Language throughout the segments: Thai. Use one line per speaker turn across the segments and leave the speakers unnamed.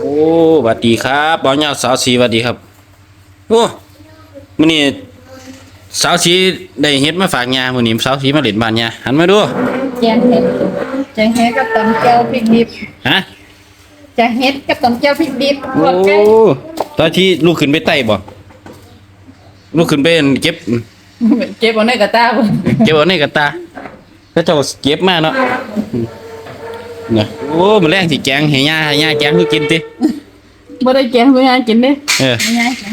โอ้สวัสดีครับบ่าวเหยาสาวสีสวัสดีครับ โอ้มื้อนี้สาวสีได้เฮ็ดมาฝากยามื้อนี้สาวสีมาเล่นบ้านยาหันมาดู
แจงเห็ดแจงเห็ดกับตำเจียวพริกดิบ
ฮะ
แจงเห็ดกับตำเจียวพริกดิบล
โอ้
วกไก่
ตอนที่ลูกขึ้นไปไต่บ่ลูกขึ้นไปเก็บ
เก็บเอาในกระตาพุ่น
เก็บเอาในกระตาก็เจ้าเก็บมาเนาะอืมเนี่ยโอ้มื้อแรงสิแกงให้ยาให้ยาแกงให้กินติ
บ่ได้แกงบ่ยายกินเด้
เออ
บ่ยายแกง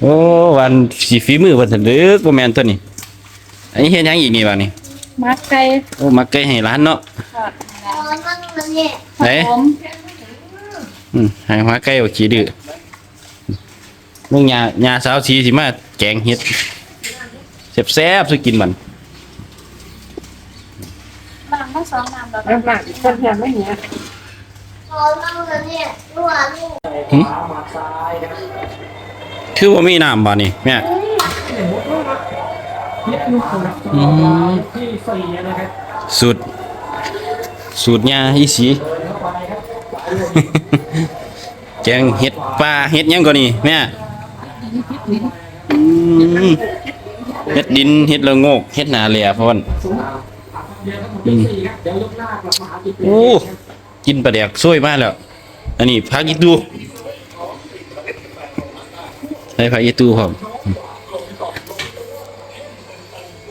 โอ้วันสิฝีมือเพิ่นซั่นเด้อบ่แม่นตัวนี้อันนี้เฮ็ดหยังอีกนี่บัดนี้
มักไก่
โอ้มักไก่ให้ร้านเนาะไหน
ผม
อืมให้หัวไก่เอาขี้ดื้อมึงยายาสาวสีสิมาแกงเฮ็ดแซ่บๆสิกินมัน
ล้างมาสองน้ำแล้ว
น้ำหนักคนแทนไม่เหี้ย
หึคือว่ามีน้ำบ่นี่แม่อืมสูตรสูตรยาอีสี แกงเห็ดปลาเห็ดหยังก็นี่แม่อืมเห็ดดินเห็ดละโงกเห็ดหนาเหลี่ยพอน อืมโอ้กินปลาแดกซวยมากแล้ว อันนี้พักอีตูใส่พักอีตูครับ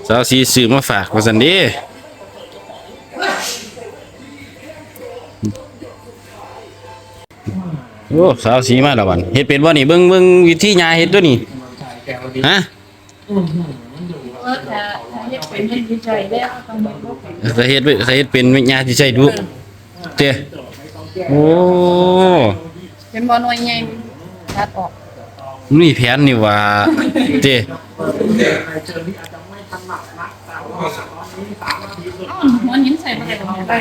สาวสีซื้อมาฝากว่าสันดีโอ้สาวสีมาแล้วบันเฮ็ดเป็นบ่นี่เบิ่งเบิ่งวิธียาเฮ็ดตัวนี้ฮะ
เฮ็ดเป็นเฮ็ดวิจัยแล้วต้องบอกว่าเป็น
ถ้าเฮ็ดถ้าเฮ็ดเป็นยาที่ใช้ดูเต้โอ้
เป็นบ่หน่วยใหญ่ตัดออก
มีแผนนี่ว่าเต้
อ้าวหัวหินใส่มาได้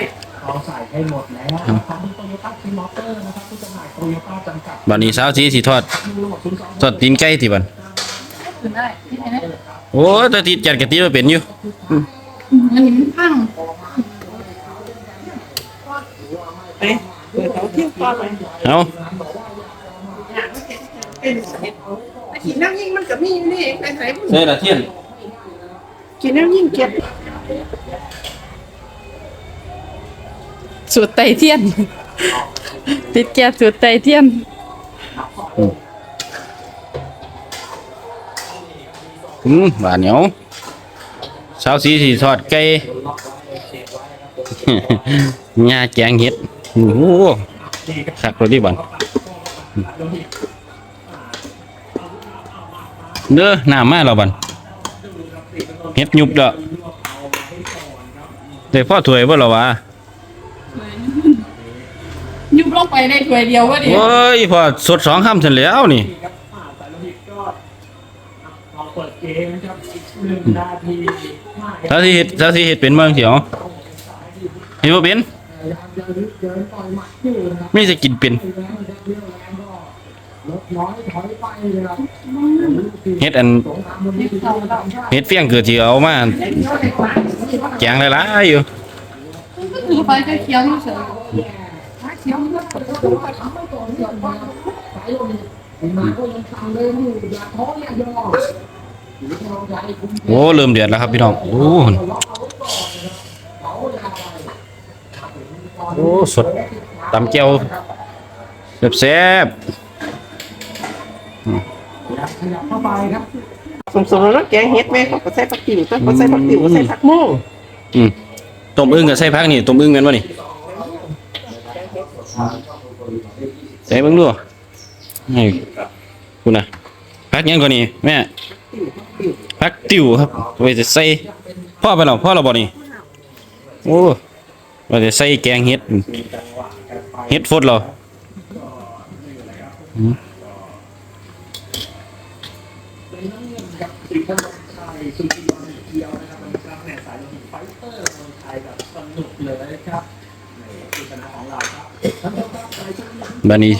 เราใส่ให้หมดแล้วครับโตโยต้าทีมอเตอร์นะครับผู้จำหน่ายโตโยต้าจำกัด
บัดนี้สาวสีสิทอดทอดตีนไก่ที่บัด
ขึ้นได้ที่ไหนนะ
โอ้แต่ติดจัดกะติว่าเป็นอยู่
มันหินพัง
ไปเปิดเตาเที่ยงก่อนเลย
เอา
เป็นขีดน้ำยิ่งมันกับมีอยู่นี่เองไปไหนพุ่น
ใส่ละเทียน
ขีดน้ำยิ่งเก็บ
สูตรไตเทียน ติดแก๊สสูตรไตเทียน
อืม บาดเหนียวสาวสีสิทอดไก่หญ้าแกงเห็ดโอ้โหคักเลยดิบัดเด้อน้ำมาแล้วบัดเฮ็ดยุบเด้อได้พ่อถ้วยบ่ล่ะวะ
ยุบลงไปได้ถ้วยเดียวว่าดิ
โอ้ยพอสดสองคำเสร็จแล้วนี่
เราเปิดเกมนะครับหนึ่งนาทีห้า
ถ้าที่เฮ็ดถ้าที่เฮ็ดเป็นเมืองเสียวเฮ็ดบ่เป็นไม่จะกินเป็น
ลดน้อยถอยไปนะครับ
เฮ็ดอันเฮ็ดเฟี้ยงเกิดที่เอามาแกงหลายๆอยู่
คือไปก็เคี้ยวอยู่เฉย
โอ้เริ่มเดือดแล้วครับพี่น้อง โอ้โอ้สดตำแก้วแซ่บ
เข้าไปครับ
สมๆแล้วแกงเฮ็ดแม่เขาก็ใส่ผักติ๋วก็ใส่ผักติ๋วก็ใส่ผักโม่ง
ๆอืมต้มอึ่งกับใส่ผักนี่ต้มอึ่งแม่นบ่นี่ใส่เบิ่งดู ให้คุณนะผักหยังก่อนนี่แม่ผักติวครับไว้จะใส่พ่อไปแล้วพ่อเราบ่นี่โอ้ว่าจะใส่แกงเห็ดเห็ดฟดเรา
ครับ
บัดนี้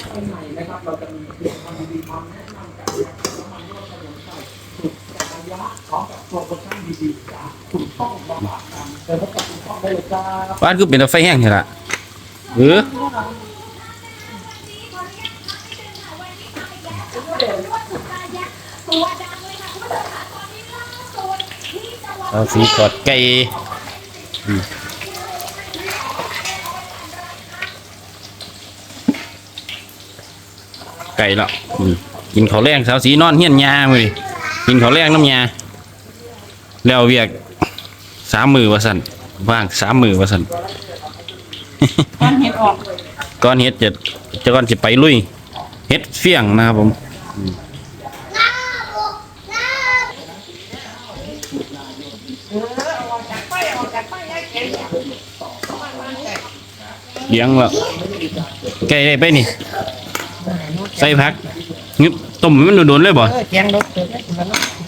โปรโมชั่นดีๆจากคุณป้องบำบัดกันเชิญพบกับคุณป้องได้เลยครับ
บ้านคือเป็นไฟแห้งนี่ล่ะเออเอาสีกอดไก่ไก่ละกินข้าวแรงสาวสีนอนเฮียนยามือนี่กินข้าวแรงน้ำยา แล้วเวียกสามมือว่าสันว่างสามมือว่าสัน
ก้อนเห็ดออก
ก้อนเฮ็ดจะจะก้อนจะไปลุยเฮ็ดเฟี้ยงนะครับผมเลี้ยงและไก่ได้ไปนี่ ใส่ผักงึบต้มให้มันโดนๆเลยบ่
เออแกงรสเ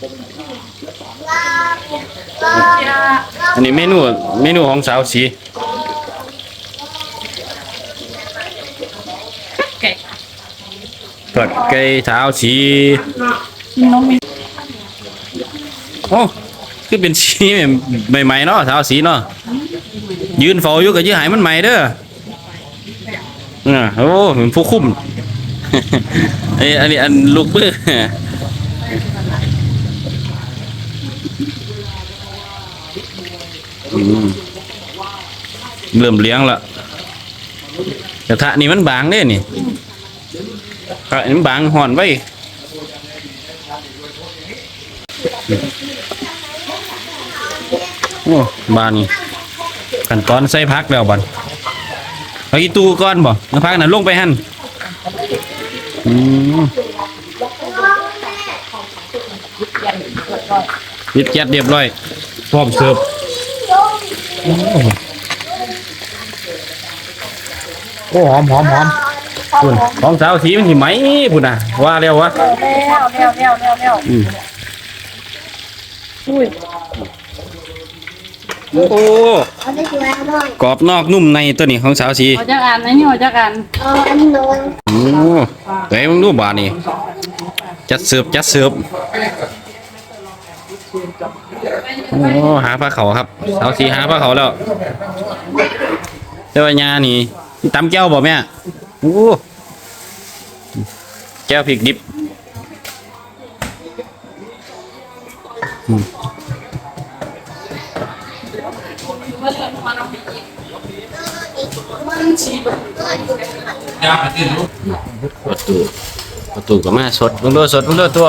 ออ
อันนี้เมนูเมนูของสาวสี
ไก่
ทอดไก่สาวสี
กินนมมี
โอ้คือเป็นสีใหม่ๆเนาะสาวสีเนาะยืนเฝ้าอยู่ก็ยื้อหายมันใหม่เด้ออ่าโอ้เหมือนผู้คุมไอ้อันนี้อันลูกเบื้อ อืม เริ่มเลี้ยงละกระทะนี่มันบางเนี่กระทะนี่มันบางห่อนไว้โอ้บานนี่ขั้นตอนใส่พักแล้วบันเอาอีตู้ก้อนบ่แล้วพักน่ะลงไปหั่นอืมยึดแก๊สเรียบร้อยพร้อมเสิร์ฟ โอ้โอ้หอมหอมหอมคุณของสาวสีมันหิไหมพุ่นน่ะ ว่าแล้ววะ
แล้วแล้วแล้วแล้วแล้ว
อืม
อุ้ย
โอ้กรอบนอกนุ่มในตัวนี้ของสาวสี
เอาจากอันนะนี่เอาจากอัน
โอ้เฮ้ยมึงดูบาดนี่จัดเสิร์ฟจัดเสิร์ฟ โอ้หาปลาเขาครับสาวสีหาปลาเขาแล้วเจ้าญานี่ตำแก้วบ่แม่โอ้แก้วพริกดิบอืมประตูประตูก็มาสดมึงดูสดมึงดูตัว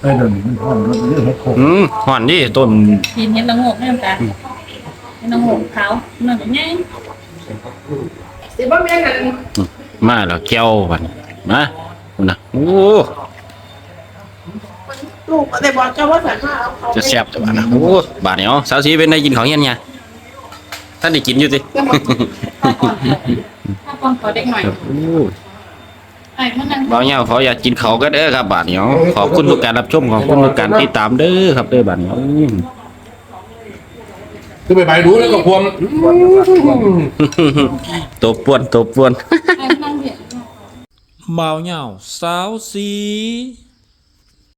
ไปเดินมันห้องรถเรื่องเฮ็ดโคก
อืมหวานดิต้น
กินเห็ดละโงกเนี่ยจ้ะเห็ดละโงกขาวหนึ่งไง
สิบ่แม่นกัน
มาแล้วแก้วบัดนมาดูนะโอ้
ลูกได้บอกเจ้าว่าสันมาเอาเขา
จะแซ่บจังบาดนะโอ้บาดเนี่ยสาวสีเป็นได้กินของเงี้ยเนี่ยท่านได้กินอยู่สิ
ถ้าปอนขอเด็กหน่อย
โอ้
ไอ้มันนั่ง
บ่าวเหย้าเขาอยากกินเขาวก็เด้อครับบาดเนี่ยขอบคุณทุกการรับชมขอบคุณทุกการติดตามเด้อครับเด้อบาดเนี่ยอืม
คือไปไปรู้แล้วก็ควม
ตัวป่วนตัวป่วน
ไอ้มันนั่งเบียด
บ่าวเหย่าสาวสี